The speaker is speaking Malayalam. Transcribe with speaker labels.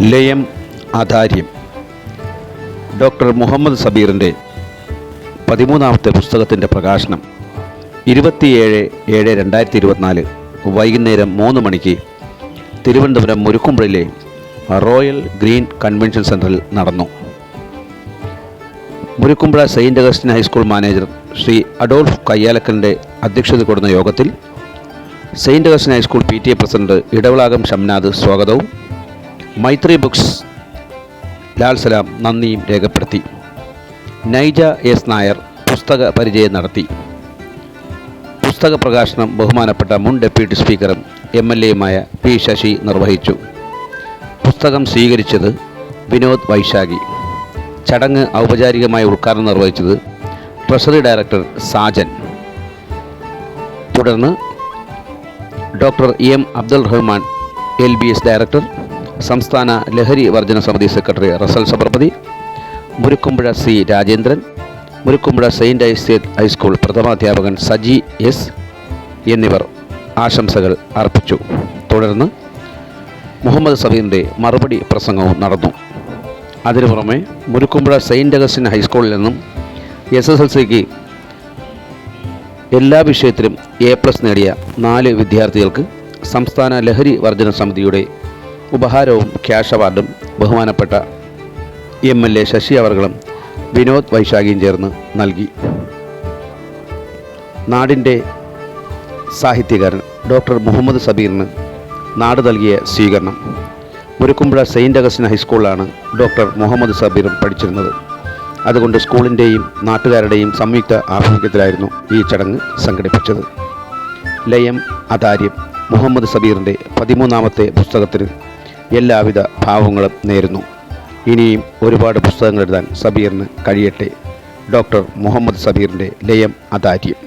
Speaker 1: ലയം ആധാര്യം. ഡോക്ടർ മുഹമ്മദ് സബീറിന്റെ പതിമൂന്നാമത്തെ പുസ്തകത്തിന്റെ പ്രകാശനം ഇരുപത്തിയേഴ് ഏഴ് രണ്ടായിരത്തി ഇരുപത്തിനാല് വൈകുന്നേരം മൂന്ന് മണിക്ക് തിരുവനന്തപുരം മുരുക്കുമ്പുഴയിലെ റോയൽ ഗ്രീൻ കൺവെൻഷൻ സെന്ററിൽ നടന്നു. Murukkumpuzha saint Augustine high school manager Shri Adolf കയ്യാലക്കലിന്റെ അധ്യക്ഷത കൊടുന്ന യോഗത്തിൽ saint Augustine high school P T A president Edavilakam Shamnath സ്വാഗതവും മൈത്രി ബുക്സ്. ലാൽ സലാം നന്ദിയും രേഖപ്പെടുത്തി. നൈജ എസ് നായർ പുസ്തക പരിചയം നടത്തി. പുസ്തക പ്രകാശനം ബഹുമാനപ്പെട്ട മുൻ ഡെപ്യൂട്ടി സ്പീക്കറും എം എൽ എയുമായ പി ശശി നിർവഹിച്ചു. പുസ്തകം സ്വീകരിച്ചത് വിനോദ് വൈശാഖി. ചടങ്ങ് ഔപചാരികമായി ഉദ്ഘാടനം നിർവഹിച്ചത് ട്രഷറി ഡയറക്ടർ സാജൻ. തുടർന്ന് doctor M Abdul Rahman L B S director സംസ്ഥാന ലഹരി വർജന സമിതി secretary Russell Sabarpathi Murukkumpuzha C Rajendran Murukkumpuzha saint ഐസേറ്റ് high school പ്രഥമാധ്യാപകൻ സജി എസ് എന്നിവർ ആശംസകൾ അർപ്പിച്ചു. തുടർന്ന് മുഹമ്മദ് സബീറിന്റെ മറുപടി പ്രസംഗവും നടന്നു. അതിനു പുറമെ മുരുക്കുമ്പുഴ സെയിന്റ് അഗസ്റ്റിൻ ഹൈസ്കൂളിൽ നിന്നും എസ് എസ് എൽ സിക്ക് എല്ലാ വിഷയത്തിലും എ പ്ലസ് നേടിയ നാല് വിദ്യാർത്ഥികൾക്ക് സംസ്ഥാന ലഹരി വർജന സമിതിയുടെ ഉപഹാരവും ക്യാഷ് അവാർഡും ബഹുമാനപ്പെട്ട എം എൽ എ ശശി അവർകളും വിനോദ് വൈശാഖിയും ചേർന്ന് നൽകി. നാടിന്റെ സാഹിത്യകാരൻ ഡോക്ടർ മുഹമ്മദ് സബീറിന് നാട് നൽകിയ സ്വീകരണം. മുരുക്കുമ്പുഴ സെയിന്റ് അഗസ്റ്റിൻ ഹൈസ്കൂളിലാണ് ഡോക്ടർ മുഹമ്മദ് സബീറും പഠിച്ചിരുന്നത്. അതുകൊണ്ട് സ്കൂളിന്റെയും നാട്ടുകാരുടെയും സംയുക്ത ആഭിമുഖ്യത്തിലായിരുന്നു ഈ ചടങ്ങ് സംഘടിപ്പിച്ചത്. ലയം അതാര്യം മുഹമ്മദ് സബീറിന്റെ പതിമൂന്നാമത്തെ പുസ്തകത്തിന് എല്ലാവിധ ഭാവങ്ങളും നേരുന്നു. ഇനിയും ഒരുപാട് പുസ്തകങ്ങൾ എഴുതാൻ സബീറിന് കഴിയട്ടെ. ഡോക്ടർ മുഹമ്മദ് സബീറിന്റെ ലയം അതാര്യം.